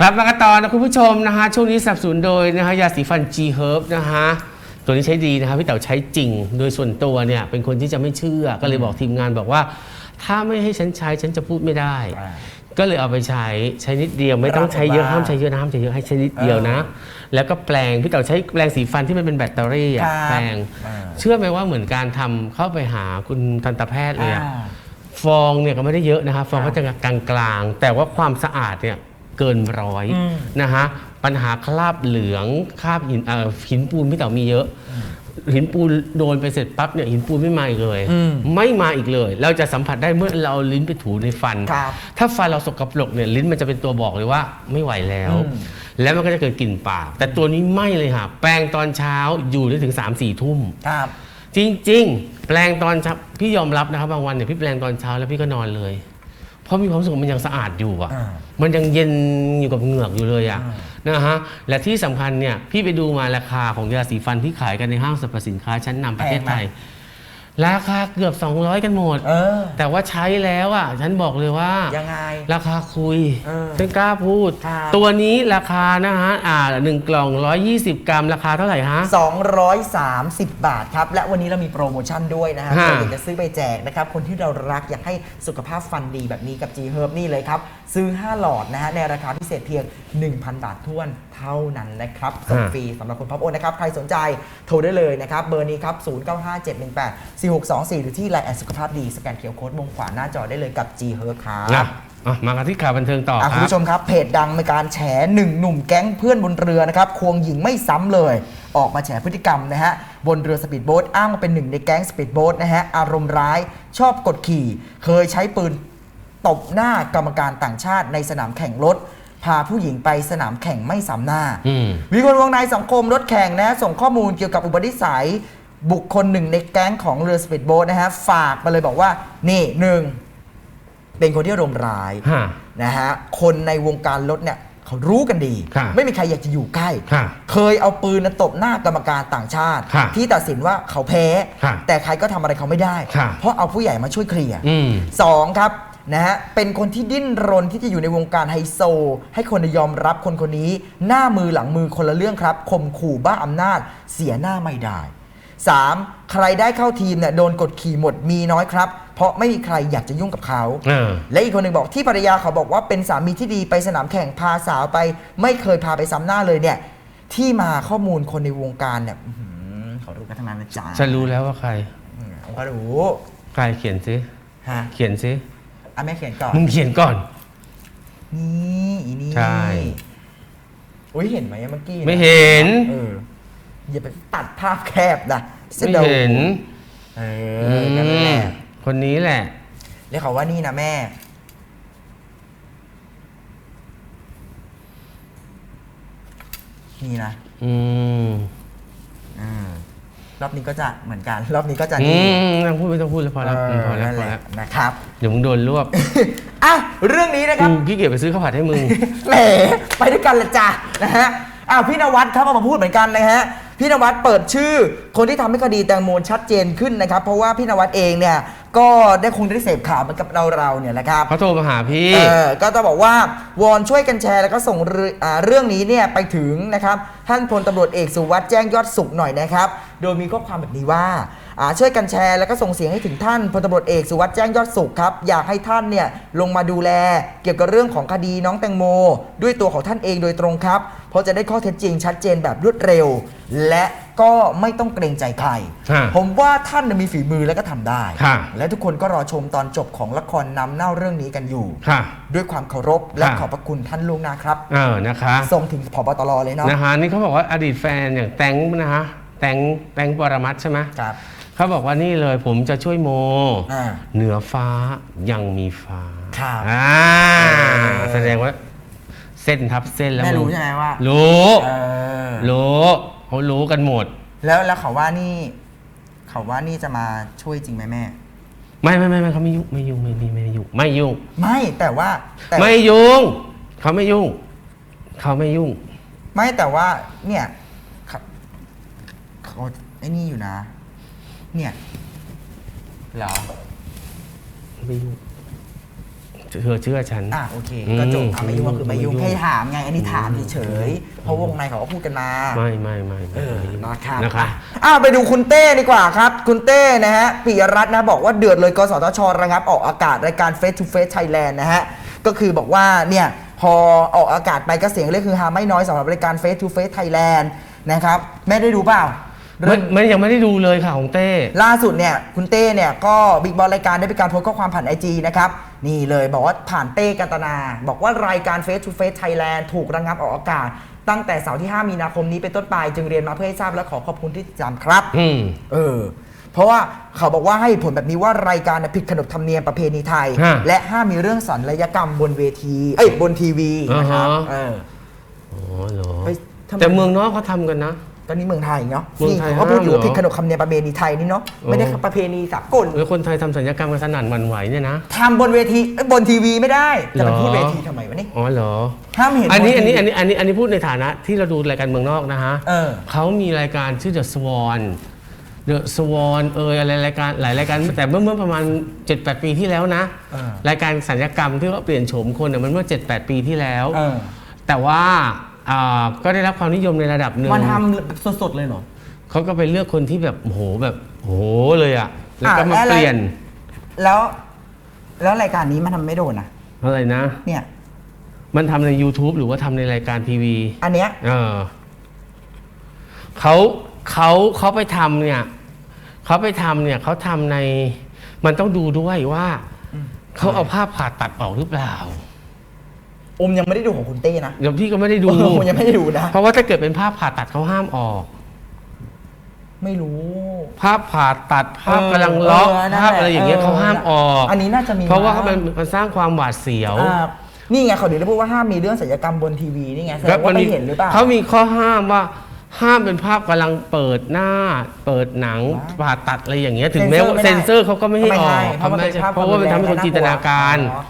ครับมากันต่อนะคุณผู้ชมนะฮะช่วงนี้สนับสนุนโดยนะฮะยาสีฟัน G Herb นะฮะตัวนี้ใช้ดีนะครับพี่เต๋าใช้จริง โดยส่วนตัวเนี่ยเป็นคนที่จะไม่เชื่อ ก็เลยบอกทีมงานบอกว่า ถ้าไม่ให้ฉันใช้ฉันจะพูดไม่ได้อ่าก็เลยเอาไปใช้ใช้นิดเดียวไม่ต้องใช้เยอะปรากฏว่าห้ามใช้เยอะนะห้ามใช้เยอะให้ใช้นิดเดียวนะ แล้วก็แปลงพี่เต๋าใช้แปลงสีฟันที่มันเป็นแบตเตอรี่อะครับแปลงอ่าเชื่อไหมว่าเหมือนการทำเข้าไปหาคุณทันตแพทย์เลยอะอ่าฟองเนี่ยก็ไม่ได้เยอะนะครับฟองครัก็บจะกลางกลางๆแต่ว่าความสะอาดเนี่ย เกินร้อยอืมนะฮะปัญหาคราบเหลืองคราบหินเอ่อหินปูนพี่เต๋ามีเยอะ หินปูนโดนไปเสร็จปั๊บเนี่ยหินปูนไม่มาอีกเลยอืมไม่มาอีกเลย เราจะสัมผัสได้เมื่อเราเอาลิ้นไปถูในฟันครับถ้าฟันเราสกปรกเนี่ยลิ้นมันจะเป็นตัวบอกเลยว่าไม่ไหวแล้วอืมแล้วมันก็จะเกิดกลิ่นปาก แต่ตัวนี้ไม่เลยค่ะ แปรงตอนเช้าอยู่ได้ถึง3ามสี่ทุ่มครับจริง ๆ แปลงตอนเช้าพี่ยอมรับนะครับบางวันเนี่ยพี่แปลงตอนเช้าแล้วพี่ก็นอนเลย เพราะมีความรู้สึกว่ามันยังสะอาดอยู่อะอ่ามันยังเย็นอยู่กับเหงือกอยู่เลยอะอ่นะฮะ และที่สำคัญเนี่ยพี่ไปดูมาราคาของยาสีฟันที่ขายกันในห้างสรรพสินค้าชั้นนำประเทศไทย ราคาเกือบ 200 กันหมด เออ แต่ว่าใช้แล้วอะ ฉันบอกเลยว่า ยังไง ราคาคุยเออฉันกล้าพูด ครับ ตัวนี้ราคานะฮะ อ่าหนึ่งกล่อง 120 กรัม ราคาเท่าไหร่ฮะ 230 บาทครับ และวันนี้เรามีโปรโมชั่นด้วยนะฮะฮะ ใครอยากจะซื้อไปแจกนะครับ คนที่เรารักอยากให้สุขภาพฟันดีแบบนี้กับ G Herb นี่เลยครับ ซื้อ 5 หลอดนะฮะในราคาพิเศษเพียง 1,000 บาทท้วนเท่านั้นนะครับส่งฟรีสำหรับคนพับโอนนะครับ ใครสนใจโทรได้เลยนะครับ เบอร์นี้ครับ0957184624 หรือที่ไลน์แอดสุขภาพดี สแกนเคอร์โค้ดมุมขวาหน้าจอได้เลยกับ G Herb ครับนะอะมากันที่ข่าวบันเทิงต่ออะคคุณรับ ผู้ชมครับเพจดังในการแฉหนึ่งหนุ่มแก๊งเพื่อนบนเรือนะครับควงหญิงไม่ซ้ำเลย ออกมาแฉพฤติกรรมนะฮะบนเรือสปีดโบ๊ทอ้างว่าเป็นหนึ่งในแก๊งสปีดโบ๊ทนะฮะอารมณ์ร้ายชอบกดขี่ เคยใช้ปืนตบหน้ากรรมการต่างชาติในสนามแข่งรถ พาผู้หญิงไปสนามแข่งไม่ซ้ำหน้า อืม มีคนวงในสังคมรถแข่งนะ ส่งข้อมูลเกี่ยวกับอุบัตินิสัย บุคคลหนึ่งในแก๊งของเรือสปีดโบ๊ทนะฮะฝากมาเลยบอกว่านี่หนึ่งเป็นคนที่อารมณ์ร้ายฮะ นะฮะคนในวงการรถเนี่ยเขารู้กันดีค่ะไม่มีใครอยากจะอยู่ใกล้ค่ะเคยเอาปืนน่ะตบหน้ากรรมการต่างชาติค่ะที่ตัดสินว่าเขาแพ้ค่ะแต่ใครก็ทำอะไรเขาไม่ได้ค่ะเพราะเอาผู้ใหญ่มาช่วยเคลียร์อืม สองครับนะฮะเป็นคนที่ดิ้นรนที่จะอยู่ในวงการไฮโซ ให้คนยอมรับคนคนนี้ หน้ามือหลังมือคนละเรื่องครับข่มขู่บ้าอำนาจเสียหน้าไม่ได้ 3. ใครได้เข้าทีมเนี่ยโดนกดขี่หมดมีน้อยครับ เพราะไม่มีใครอยากจะยุ่งกับเขา เออ และอีกคนหนึ่งบอกที่ภรรยาเขาบอกว่าเป็นสามีที่ดีไปสนามแข่งพาสาวไป ไม่เคยพาไปซ้ำหน้าเลยเนี่ย ที่มาข้อมูลคนในวงการเนี่ยอื้อหือขอรู้กันทั้งนั้นนะจ๊ะฉันรู้แล้วว่าใคร อืมผมก็รู้ใครเขียนซิ ฮะเขียนซิ อะแม่เขียนก่อนมึงเขียนก่อน นี่อีนี่ใช่ อุ้ยเห็นไหมเมื่อกี้นะไม่เห็น เออ อย่าไปตัดภาพแคบนะไม่เห็นเออนั่นแหละมคนนี้แหละ เรียกเขาว่านี่นะแม่ นี่นะ อืมอืมรอบนี้ก็จะเหมือนกัน รอบนี้ก็จะอืนี่มไม่ต้องพูดไม่ต้องพูดแล้วพอแล้วเอพออแล้วนั่นพแหอละแล้วนะครับ เดี๋ยวมึงโดนรวบอะเรื่องนี้นะครับกูขี้เกียจไปซื้อข้าวผัดให้มึงแหมไปด้วยกันละจ้ะนะฮะอ้าวพี่นวัดครับออกมาพูดเหมือนกันนะฮะ พี่นวัดเปิดชื่อ คนที่ทำให้คดีแตงโมชัดเจนขึ้นนะครับ เพราะว่าพี่นวัดเองเนี่ยก็ได้คงได้เสพข่าวเหมือนกับเราเราๆเนี่ยแหละครับเขาโทรมาหาพี่เออก็จะบอกว่าวอนช่วยกันแชร์แล้วก็ส่งเรื่องอ่าเรื่องนี้เนี่ยไปถึงนะครับท่านพลตำรวจเอกสุวัสด์แจ้งยอดสุขหน่อยนะครับ โดยมีข้อความแบบนี้ว่าอ่า ช่วยกันแชร์แล้วก็ส่งเสียงให้ถึงท่านพลตำรวจเอกสุวัสด์แจ้งยอดสุขครับอยากให้ท่านเนี่ยลงมาดูแล เกี่ยวกับเรื่องของคดีน้องแตงโม ด้วยตัวของท่านเองโดยตรงครับ เพราะจะได้ข้อเท็จจริงชัดเจนแบบรวดเร็ว และก็ไม่ต้องเกรงใจใคร ฮะผมว่าท่านน่ะมีฝีมือแล้วก็ทำได้ค่ะและทุกคนก็รอชมตอนจบของละครนำเน่าเรื่องนี้กันอยู่ ค่ะ ด้วยความเคารพและค่ะขอบพระคุณท่านล่วงหน้าครับ เออนะคะส่งถึงผบตรเลยเนาะนะฮะนี่เขาบอกว่าอดีตแฟนอย่างแตงนะฮะแตงแตงปรมัตถ์ใช่ไหมครับ เขาบอกว่านี่เลยผมจะช่วยโม อ่า เหนือฟ้ายังมีฟ้าครับอ่าเออแสดงว่า เส้นทับเส้นแล้วแม่รู้งใช่ไหมว่า รู้เออรู้เขารู้กันหมด แล้วแล้วเขาว่านี่ เขาว่านี่จะมาช่วยจริงไหมแม่ ไม่ไม่ไม่ไม่เขาไม่ยุ่งไม่ยุ่งไม่ไม่ไม่ยุ่งไม่ยุ่ง ไม่แต่ว่าแต่ไม่ยุ่งเขาไม่ยุ่งเขาไม่ยุ่ง ไม่แต่ว่าเนี่ยเขาเขาไอ้นี่อยู่นะ เนี่ยเหรอไม่ยุ่งเธอเชื่อฉัน อะโอเคอืมก็จบอะไม่ยุ่งก็คือไม่ยุ่งไม่ยุ่งแค่ถามไงอันนี้ถามเฉยๆเพราะวงในเขาก็พูดกันมา ไม่ไม่ไม่ไม่เออนะครับนะคะอะไปดูคุณเต้ดีกว่าครับ คุณเต้นะฮะปิยรัตน์นะบอกว่าเดือดเลยกสทชระงับออกอากาศรายการ Face to Face Thailand นะฮะก็คือบอกว่าเนี่ยพอออกอากาศไปก็เสียงเรียกคือฮาไม่น้อยสำหรับรายการ Face to Face Thailand นะครับแม่ได้ดูเปล่า ไม่ไม่ยังไม่ได้ดูเลยค่ะของเต้ ล่าสุดเนี่ยคุณเต้เนี่ยก็บิ๊กบอสรายการได้มีการโพสต์ข้อความผ่านไอจีนะครับนี่เลยบอกว่าผ่านเต้กันตนา บอกว่ารายการ Face to Face Thailand ถูกระงับออกอากาศ ตั้งแต่เสาร์ที่ 5 มีนาคมนี้เป็นต้นไป จึงเรียนมาเพื่อให้ทราบและขอขอบคุณที่ติดตามครับอืม เออ เพราะว่าเขาบอกว่าให้ผลแบบนี้ว่ารายการเนี่ยผิดขนบธรรมเนียมประเพณีไทย ฮะและห้ามมีเรื่องสัญญกรรมบนเวทีเอ้ยบนทีวีนะครับอ่าฮะ เออ อ๋อเหรอเฮ้ยทำไม แต่เมืองนอกเขาทำกันนะ ตอนนี้เมืองไทยเนาะเมืองนี่ไทยเขาก็พูดอยู่ว่าห้ามเหรอผิดขนบธรรมเนียมประเพณีไทยนี่เนาะไม่ได้อ๋อประเพณีสากลแล้วคนไทยทำสัญญกรรมกันสนั่นหวันไหวเนี่ยนะทำบนเวทีเอ้ยบนทีวีไม่ได้จะไปเหรอพูดเวทีทำไมวะนี่อ๋อเหรอห้ามเห็นอันนี้บอันนี้ทีอันวีนี้อันนี้อันนี้พูดในฐานะที่เราดูรายการเมืองนอกนะฮะเออเขามีรายการชื่อ The Swan The Swan เอยอะไรรายการหลายรายการแต่เมื่อเมื่อประมาณ 7-8 ปีที่แล้วนะเออรายการสัญญกรรมที่ว่าเปลี่ยนโฉมคนเนี่ยมันเมื่อ 7-8 ปีที่แล้วเออแต่ว่า อ่าก็ได้รับความนิยมในระดับหนึ่งมันทำสดๆเลยเหรอ เขาก็ไปเลือกคนที่แบบโอ้โหแบบโอ้โหเลยอะแล้วก็อะมาแล้วอะไร เปลี่ยนแล้ว แล้วรายการนี้มันทำไม่โดนนะอะไรนะ เนี่ย มันทำใน YouTube หรือว่าทำในรายการทีวี อันเนี้ย เออเขาเขาเขาไปทำเนี่ยเขาไปทำเนี่ยเขาทำใน มันต้องดูด้วยว่า เขาเอาภาพผ่าตัดออกหรือเปล่า อมยังไม่ได้ดูของคุณเต้นะเดี๋ยวพี่ก็ไม่ได้ดูผมยังไม่ได้ดูนะ เพราะว่าถ้าเกิดเป็นภาพผ่าตัดเขาห้ามออก ไม่รู้ ภาพผ่าตัดภาพกำลังล็อกเนั่นภาพแหลอะไรอย่างเงี้ยเขาห้ามออกอันนี้น่าจะมีเพราะว่าเขานมันมันสร้างความหวาดเสียวอ่านี่ไงเขาถึงได้พูดว่าห้ามมีเรื่องศัลยกรรมบนทีวีนี่ไงแสดงว่ามีไม่เห็นหรือเปล่า เขามีข้อห้ามว่าห้ามเป็นภาพกำลังเปิดหน้า เปิดหนังว้าวผ่าตัดอะไรอย่างเงี้ย ถึงแม้ว่าเซ็เซ็นนเซเซออร์ร์เขาก็ไม่ให้ออกเพราะมันเป็นภาพเพราะว่ามันทำให้คนจินตนาการ อ๋อ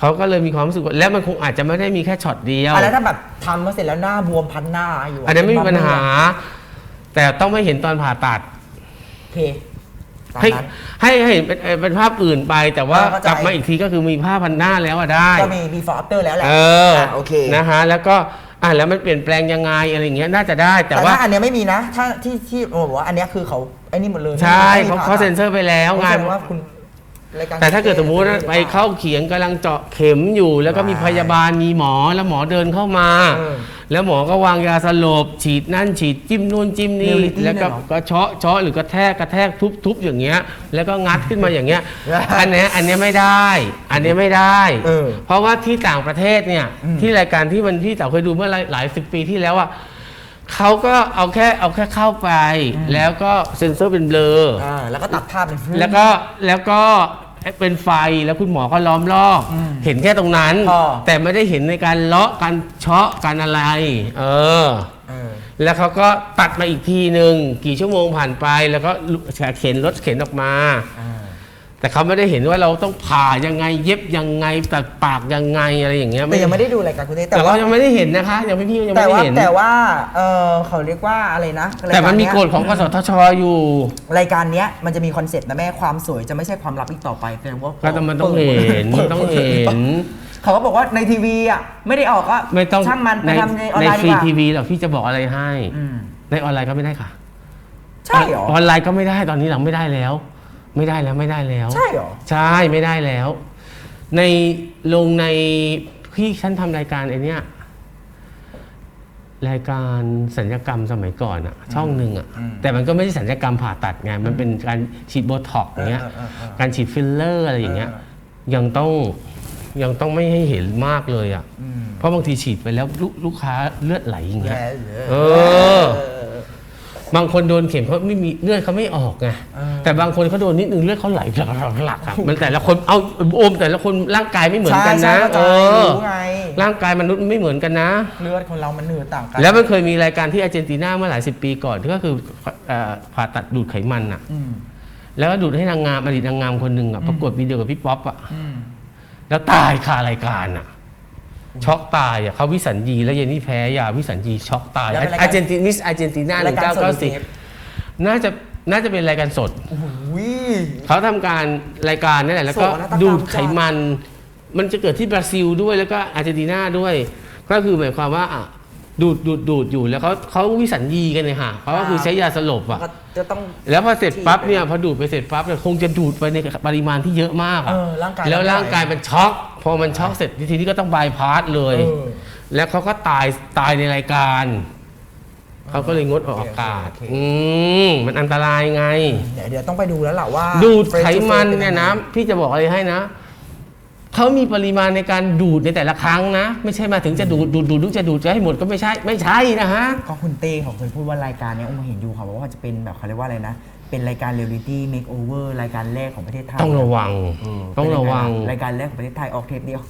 เขาก็เลยมีความรู้สึกว่าแล้วมันคงอาจจะไม่ได้มีแค่ช็อตเดียวอะแล้วถ้าแบบทำมาเสร็จแล้วหน้าบวมพันหน้าอยู่ะอันนี้นไม่มีปัญหา แต่ต้องไม่เห็นตอนผ่าตัด โอเคตามให้นั้น ให้ให้เห็นเป็นเอ่อเป็นภาพอื่นไป แต่ว่าอ่าเข้าใจ กลับมาอีกทีก็คือมีภาพพันหน้าแล้วอะได้ ก็มี before after แล้วแหละเอออะโอเคนะฮะแล้วก็อะแล้วมันเปลี่ยนแปลงยังไงอะไรอย่างเงี้ยน่าจะได้ แต่แต่ว่าว่าอันเนี้ยไม่มีนะ ถ้าที่ที่โอ้บอกว่าอันเนี้ยคือเขาไอ้นี่หมดเลยใช่ไม่มีเขาผ่เขาเซ็นเซอร์ไปแล้วตัดงานแสดว่าคุณ รายการแต่ถ้าเกิดสมมุติว่าไปเข้าเขียงกำลังเจาะเข็มอยู่ แล้วก็มีพยาบาลมีหมอแล้วหมอเดินเข้ามา เออแล้วหมอก็วางยาสลบ ฉีดนั่นฉีดจิ้มนู่นจิ้มนี่ Reality แล้วก็เลยเหรอก็เชาะเชาะหรือกระแทกกระแทกทุบทุบอย่างเงี้ย แล้วก็งัดขึ้นมาอย่างเงี้ย อันเนี้ยอันเนี้ยไม่ได้ อันเนี้ยไม่ได้ เออ เพราะว่าที่ต่างประเทศเนี่ยอืมที่รายการที่มันพี่เต๋าเคยดูเมื่อหลายหลายสิบปีที่แล้วอะ เขาก็เอาแค่เอาแค่เข้าไป แล้วก็เซ็นเซอร์เป็นเบลออ่าแล้วก็ตัดภาพเป็นแล้วก็แล้วก็เป็นไฟแล้วคุณหมอก็ล้อมรอบอืมเห็นแค่ตรงนั้นอ๋อแต่ไม่ได้เห็นในการเลาะการเชาะการอะไร เออ เออ แล้วเขาก็ตัดมาอีกทีหนึ่งกี่ชั่วโมงผ่านไปแล้วก็เข็นรถเข็นออกมา อ่า แต่เขาไม่ได้เห็นว่าเราต้องผ่ายังไงเย็บยังไงตัดปากยังไงอะไรอย่างเงี้ยแต่ยังไม่ได้ดูรายการคุณเต้แต่แต่ว่าว่ายังไม่ได้เห็นนะคะ ยังไม่พี่ยังแต่ไม่ได้ว่าเห็น แต่ว่าเออเขาเรียกว่าอะไรนะรายแต่การมันมีเยกฎของกสทชอยู่ รายการเนี้ยมันจะมีคอนเซ็ปต์นะแม่ความสวยจะไม่ใช่ความลับอีกต่อไปแต่ว่าก็ต้องมันต้องเห็นมันต้องเห็น เขาก็บอกว่าในทีวีอะไม่ได้ออกก็ไม่ต้องช่างมันไปในทำในออนในไลน์ฟดีรีกว่าทีวีหรอกพี่จะบอกอะไรให้ อืมในออนไลน์ก็ไม่ได้ค่ะใช่เหรอออนไลน์ก็ไม่ได้ตอนนี้หลังไม่ได้แล้ว ไม่ได้แล้วไม่ได้แล้ว ใช่เหรอ ใช่ไม่ได้แล้ว ในลงในพี่ฉันทำรายการไอเนี้ยรายการสัญญกรรมสมัยก่อนอะช่องหนึ่งอะอืมแต่มันก็ไม่ใช่สัญญกรรมผ่าตัดไงมันเป็นการฉีดโบท็อกซ์อย่างเงี้ย เออเออเออ การฉีดฟิลเลอร์อะไรอย่างเงี้ย ยังต้องยังต้องไม่ให้เห็นมากเลยอะอืมเพราะบางทีฉีดไปแล้วลูกลูกค้าเลือดไหลอย่างเงี้ยแย่เออ บางคนโดนเข็มเขาไม่มีเลือดเขาไม่ออกไงเออแต่บางคนเขาโดนนิดนึงเลือดเขาไหลหลักๆอะมันแต่ละคนเอาโอมแต่ละคนร่างกายไม่เหมือนกันนะใช่เอใช่อรู้ไงร่างกายมนุษย์ไม่เหมือนกันนะ เลือดคนเรามันเหนือต่างกันแล้วมันเคยมีรายการที่อาร์เจนตินาเมื่อหลายสิบปีก่อนที่ก็คือเอ่อผ่าตัดดูดไขมันอะอืมแล้วก็ดูดให้นางงามอดีตนางงามคนหนึ่งอะประกวดวิดีโอกับพี่ป๊อปอะอืมแล้วตายคารายการอะ ช็อกตายอะเขาวิสัญญีแล้วเยนนี่แพ้ยาวิสัญญีช็อกตายแล้วเป็นรายการอาร์เจนตินิสอาร์เจนตินาหรานึ่ยงการเก้าสดเก้าหรือสิบเทปน่าจะน่าจะเป็นรายการสดโอ้โหเขาทำการรายการนี่แหละแล้วก็โศกนาฏกรรม ดูดไขมัน มันจะเกิดที่บราซิลด้วยแล้วก็อาร์เจนตินาด้วย ก็คือหมายความว่าอะ ดูดดูดดูดอยู่แล้วเขาเขาวิสัญญีกันเลยค่ะเขาก็คือใช้ยาสลบอะ ก็จะต้อง แล้วพอเสร็จปั๊บเนี่ยพอดูดไปเสร็จปั๊บเนี่ยคงจะดูดไปในปริมาณที่เยอะมากอะเออร่างกายแล้วไม่ไหวร่างกายมันช็อกพอมันช็อกเสร็จทีนี้ก็ต้องบายพาสเลย เออ แล้วเขาก็ตายตายในรายการเขาก็เลยงดออกอากาศโอเคโอเคอืมมันอันตรายไง เดี๋ยวเดี๋ยวต้องไปดูแล้วล่ะว่าดูด Face ไข to มัน Face เนี่ยป็นะงไงพี่จะบอกอะไรให้นะ เขามีปริมาณในการดูดในแต่ละครั้งนะ ไม่ใช่มาถึงจะดูดดูดดูดดูดจะดูดจะให้หมดก็ไม่ใช่ไม่ใช่นะฮะ ก็คุณเต้เขาเคยพูดว่ารายการเนี้ยอุ้มเห็นอยู่เขาบอกว่าจะเป็นแบบเขาเรียกว่าอะไรนะ เป็นรายการเรียลลิตี้เมคโอเวอร์รายการแรกของประเทศไทยต้องระวังเออต้องระวัง รายการแรกของประเทศไทยออกเทปเดียว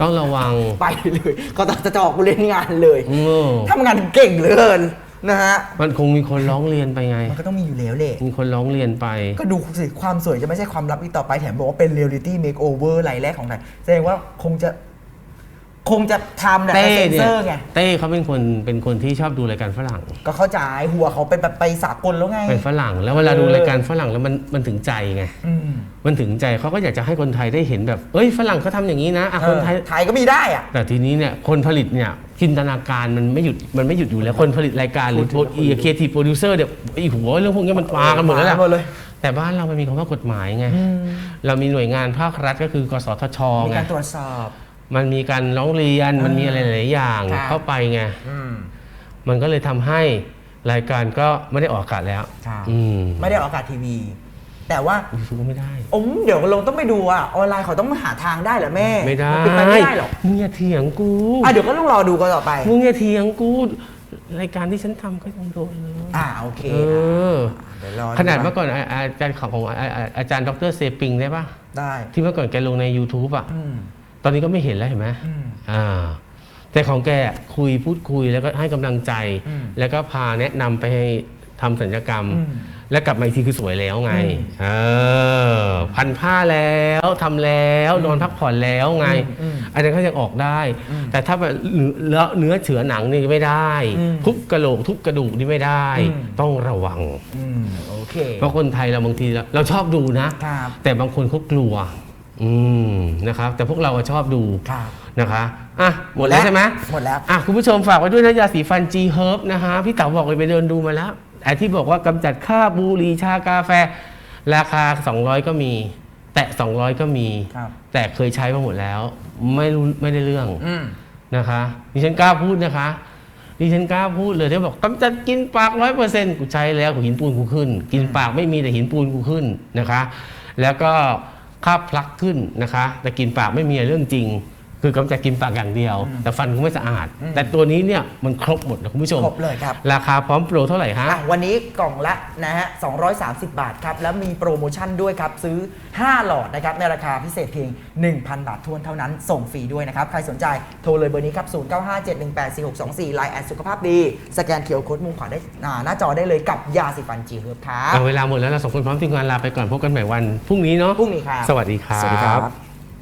ต้องระวัง ไปเลย ก็จะจะออกกูเล่นงานเลยเออทำงานเก่งเหลือเกิน นะฮะ มันคงมีคนร้องเรียนไปไง มันก็ต้องมีอยู่แล้วแหละ มีคนร้องเรียนไป ก็ดูสิความสวยจะไม่ใช่ความลับอีกต่อไปแถมบอกว่าเป็นเรียลลิตี้เมคโอเวอร์รายแรกของไทยแสดงว่าคงจะ คงจะทำเนี่ยเต้เซนเนี่เซยอร์ไงเต้เขาเป็นคนเป็นคนที่ชอบดูรายการฝรั่ง ก็เข้าใจหัวเขาเป็นแบบไปสากลแล้วไง เป็นฝรั่ง แล้วเวลาดูเออรายการฝรั่งแล้วมันมันถึงใจไงอืม มันถึงใจเขาก็อยากจะให้คนไทยได้เห็นแบบ เอ้ยฝรั่งเขาทำอย่างนี้นะอะคนไทย เออไทยก็มีได้อะ แต่ทีนี้เนี่ยคนผลิตเนี่ยจินตนาการมันไม่หยุดมันไม่หยุดอยู่แล้วคนผลิตรายการหรือพูดถึงเคียร์ทีโปรดิวเซอร์เนี่ยไอ้หัวเรื่องพวกนี้มันมากันหมดแล้วแหละหมดเลย แต่บ้านเรามันมีคำว่ากฎหมายไงเรามีหน่วยงานภาครัฐก็คือกสทชมีไงการตรวจสอบ มันมีการร้องเรียนมันมีอะไรหลายๆอย่างครับเข้าไปไงอืมมันก็เลยทำให้รายการก็ไม่ได้ออกอากาศแล้วครับอืมไม่ได้ออกอากาศทีวี แต่ว่ายูทูบก็ไม่ได้ อมเดี๋ยวลงต้องไปดูอะออนไลน์เขาต้องหาทางได้เหรอแม่ไม่ได้นเป็นไปไม่ได้หรอกมึงอย่าเถียงกูอะเดี๋ยวก็ต้องรอดูกันต่อไป มึงอย่าเถียงกู รายการที่ฉันทำก็ยังโดนเลยอ่าโอเคเออ เดี๋ยวรอขนาดเมื่อก่อนอาอาจารย์ของของอาอาอาจารย์ดรเซปิงได้ปะได้ที่เมื่อก่อนแกลงใน YouTube อะ อืมต อนนี้ก็ไม่เห็นแล้วเห็นไหมอืมอ่าแต่ของแกคุยพูดคุยแล้วก็ให้กำลังใจ อืมแล้วก็พาแนะนำไปให้ทำสัญญกรรม อืม แล้วกลับมาอีกทีคือสวยแล้วไงอืมเออพันผ้าแล้วทำแล้วนอนพักผ่อนแล้วไง อืมอืมอันนั้นก็ยังออกได้ แต่ถ้าแบบเนื้อเนื้อเฉือหนังนี่ไม่ได้อืมทุบกระโหลกทุบกระดูกนี่ไม่ได้ อืม ต้องระวัง อืมโอเคเพราะคนไทยเราบางทีเราเราชอบดูนะ ครับ แต่บางคนเขากลัว อืมนะครับแต่พวกเราอะชอบดูครับนะคะอะหมดแล้วใช่ไหมหมดแล้ว อะคุณผู้ชมฝากไว้ด้วยนะยาสีฟัน G Herb นะฮะพี่เต๋าบอกเลยไปเดินดูมาแล้วไอ้ที่บอกว่ากำจัดคราบบุหรี่ชากาแฟ ราคา 200 ก็มี แตะ200 ก็มี ครับ แต่เคยใช้มาหมดแล้ว ไม่รู้ไม่ได้เรื่อง อืม นะคะดิฉันกล้าพูดนะคะดิฉันกล้าพูดเลยที่บอกกำจัดกินปากร้อยเปอร์เซ็นต์กูใช้แล้วกูหินปูนกูขึ้น กินปากไม่มีแต่หินปูนกูขึ้นนะคะ แล้วก็ ค่าพลักขึ้นนะคะแต่กินปากไม่มีเรื่องจริง คือกำจัดกินปากอย่างเดียว แต่ฟันกูไม่สะอาด แต่ตัวนี้เนี่ยมันครบหมดนะคุณผู้ชม ครบเลยครับ ราคาพร้อมโปรเท่าไหร่ฮะ อะวันนี้กล่องละนะฮะ 230 บาทครับ แล้วมีโปรโมชั่นด้วยครับ ซื้อ 5 หลอดนะครับ ในราคาพิเศษเพียง 1,000 บาททวนเท่านั้น ส่งฟรีด้วยนะครับ ใครสนใจโทรเลยเบอร์นี้ครับ 0957184624ไลน์แอดสุขภาพดี สแกนเคอร์โค้ดมุมขวาได้อ่าหน้าจอได้เลยกับยาสีฟันจีเฮิร์บครับ เอาเวลาหมดแล้วเราสองคนพร้อมทีมงานลาไปก่อนพบกันใหม่วันพรุ่งนี้เนาะพรุ่งนี้ครับ สวัสดีครับ สวัสดีครับ